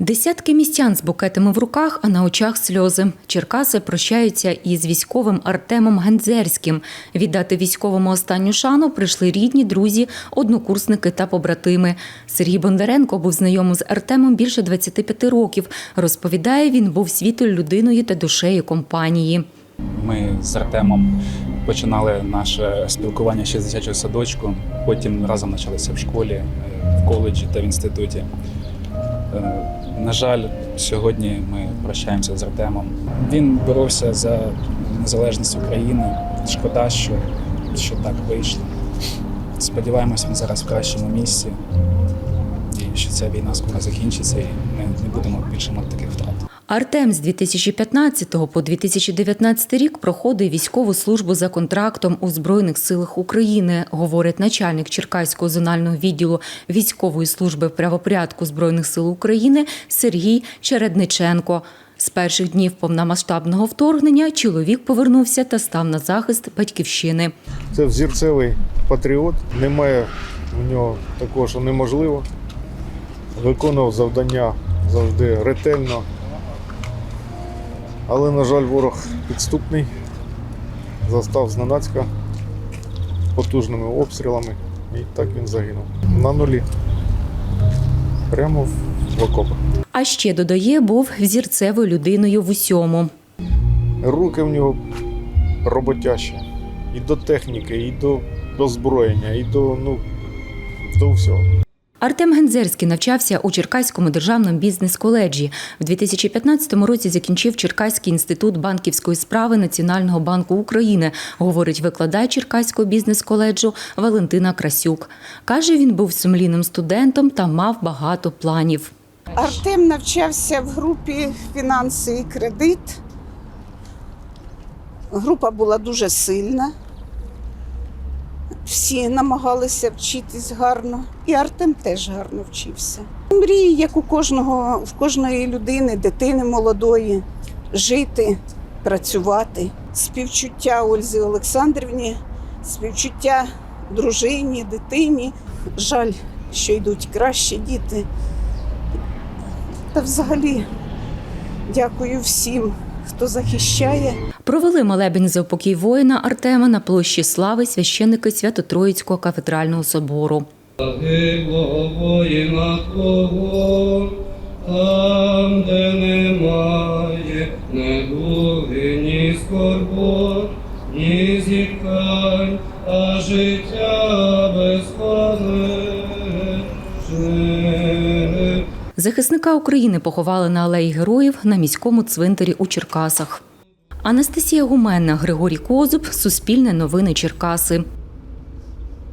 Десятки містян з букетами в руках, а на очах сльози. Черкаси прощаються із військовим Артемом Гензерським. Віддати військовому останню шану прийшли рідні, друзі, однокурсники та побратими. Сергій Бондаренко був знайомий з Артемом більше 25 років. Розповідає, він був світлою людиною та душею компанії. Ми з Артемом починали наше спілкування ще з дитячого садочку. Потім разом почалися в школі, е, в коледжі та в інституті. На жаль, сьогодні ми прощаємося з Артемом. Він боровся за незалежність України. Шкода, що, що так вийшло. Сподіваємось, він зараз в кращому місці. Що ця війна скоро закінчиться і ми не будемо більше мати таких втрат. Артем з 2015 по 2019 рік проходив військову службу за контрактом у Збройних силах України, говорить начальник Черкаського зонального відділу військової служби правопорядку Збройних сил України Сергій Чередниченко. З перших днів повномасштабного вторгнення чоловік повернувся та став на захист батьківщини. Це взірцевий патріот. Немає в нього такого, що неможливо. Виконував завдання завжди ретельно. Але, на жаль, ворог підступний. Застав зненацька потужними обстрілами. І так він загинув. На нулі. Прямо в- окопах. А ще додає, був взірцевою людиною в усьому. Руки в нього роботящі. І до техніки, і до озброєння, і до, ну, до всього. Артем Гензерський навчався у Черкаському державному бізнес-коледжі. В 2015 році закінчив Черкаський інститут банківської справи Національного банку України, говорить викладач Черкаського бізнес-коледжу Валентина Красюк. Каже, він був сумлінним студентом та мав багато планів. Артем навчався в групі фінанси і кредит. Група була дуже сильна. Всі намагалися вчитись гарно. І Артем теж гарно вчився. Мрії, як у кожного, в кожної людини, дитини молодої, жити, працювати. Співчуття Ользі Олександрівні, співчуття дружині, дитині. Жаль, що йдуть кращі діти. Та взагалі дякую всім, хто захищає. Провели молебень за упокій воїна Артема на площі Слави священники Свято-Троїцького кафедрального собору. Загиблого воїна Твого, там, де немає недуги, ні скорбот, ні зітхань, а життя безконечне. Захисника України поховали на алеї героїв на міському цвинтарі у Черкасах. Анастасія Гуменна, Григорій Козуб, Суспільне новини Черкаси.